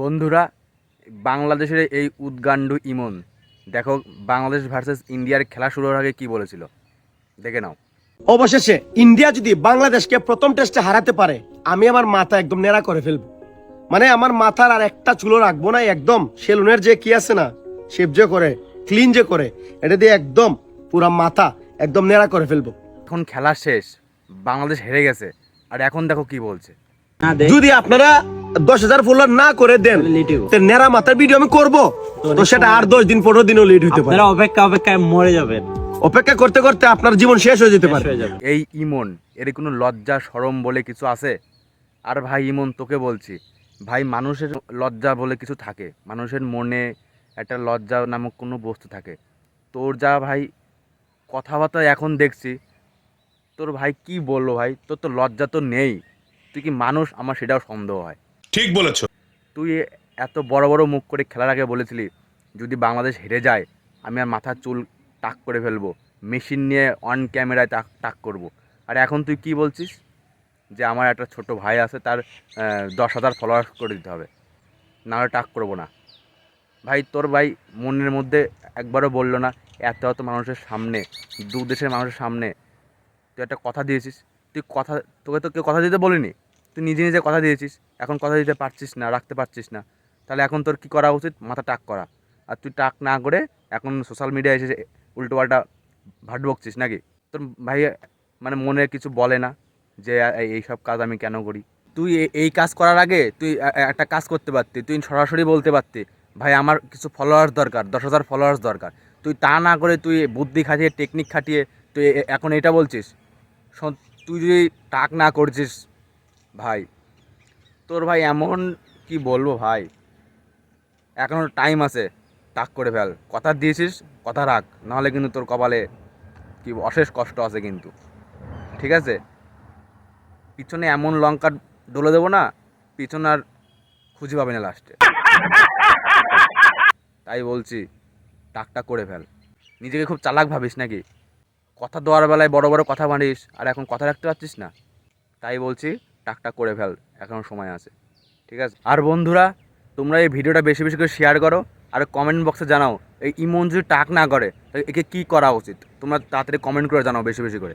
বন্ধুরা বাংলাদেশের এই উদ্গান্ডু ইমন দেখো বাংলাদেশ ভার্সেস ইন্ডিয়ার খেলা শুরু হওয়ার আগে কি বলেছিল? দেখে নাও। অবশেষে ইন্ডিয়া যদি বাংলাদেশকে প্রথম টেস্টে হারাতে পারে আমি আমার মাথা একদম নেড়া করে ফেলব। মানে আমার মাথার আর একটা চুলো রাখব না একদম সেলুনের যে কি আছে না শেপ যে করে ক্লিন যে করে এটা দিয়ে একদম পুরা মাথা একদম নেড়া করে ফেলব। এখন খেলা শেষ বাংলাদেশ হেরে গেছে আর এখন দেখো কি বলছে। যদি আপনারা দশ হাজার ফলোয়ার না করে দেন নেড়া মাথার ভিডিও আমি করব। তো সেটা আর দশ দিন পনেরো দিনও লেট হইতে পারে। অপেক্ষা অপেক্ষায় মরে যাবেন। অপেক্ষা করতে করতে আপনার জীবন শেষ হয়ে যেতে পারে। এই ইমন এর কোনো লজ্জা সরম বলে কিছু আছে? আর ভাই ইমন তোকে বলছি ভাই মানুষের লজ্জা বলে কিছু থাকে। মানুষের মনে একটা লজ্জা নামক কোনো বস্তু থাকে। তোর যা ভাই কথাবার্তা এখন দেখছি তোর ভাই কি বলল ভাই? তোর তো লজ্জা তো নেই। তুই কি মানুষ? আমার সেটাও সন্দেহ হয়। ঠিক বলেছ। তুই এত বড় বড় মুখ করে খেলার আগে বলেছিলি, যদি বাংলাদেশ হেরে যায়, আমি আর মাথার চুল টাক করে ফেলব, মেশিন নিয়ে অন ক্যামেরায় টাক টাক করব। আর এখন তুই কি বলছিস? যে আমার একটা ছোট ভাই আছে, তার দশ হাজার ফলোয়ার করে দিতে হবে। নাহলে টাক করব না। ভাই, তোর ভাই মনের মধ্যে একবারও বলল না, এত এত মানুষের সামনে, দু দেশের মানুষের সামনে। তুই একটা কথা দিয়েছিস, তুই কথা, তোকে তো কেউ কথা দিতে বলিনি? তুই নিজে নিজে কথা দিয়েছিস, এখন কথা দিতে পারছিস না, রাখতে পারছিস না। তাহলে এখন তোর কি করা উচিত? মাথা টাক করা। আর তুই টাক না করে এখন সোশ্যাল মিডিয়ায় এসে উল্টো পাল্টা ভাট বকছিস নাকি? তোর ভাই মানে মনে কিছু বলে না যে, এই- এইসব কাজ আমি কেন করি? তুই এই কাজ করার আগে তুই একটা কাজ করতে পারতি, তুই সরাসরি বলতে পারতি, ভাই, আমার কিছু ফলোয়ার্স দরকার, দশ হাজার ফলোয়ার্স দরকার। তুই তা না করে তুই বুদ্ধি খাটিয়ে টেকনিক খাটিয়ে তুই এখন এটা বলছিস তুই যদি টাক না করছিস ভাই, তোর ভাই এমন কি বলব ভাই? এখনও টাইম আছে, তাক করে ফেল। কথা দিয়েছিস, কথা রাখ, নাহলে কিন্তু তোর কপালে কি অশেষ কষ্ট আছে কিন্তু। ঠিক আছে? পিছনে এমন লঙ্কা ডলে দেবো না, পিছনে আর খুঁজে পাবে না লাস্টে তাই বলছি টাকটা করে ফেল। নিজেকে খুব চালাক ভাবিস নাকি? কথা দেওয়ার বেলায় বড় বড় কথা বানিস আর এখন কথা রাখতে পারছিস না? তাই বলছি টাকটা করে ফেল এখনও সময় আছে, ঠিক আছে? আর বন্ধুরা, তোমরা এই ভিডিওটা বেশি বেশি করে শেয়ার করো আর কমেন্ট বক্সে জানাও, এই ইমন যদি টাক না করে, তাহলে একে কী করা উচিত? তোমরা তাড়াতাড়ি কমেন্ট করে জানাও বেশি বেশি করে।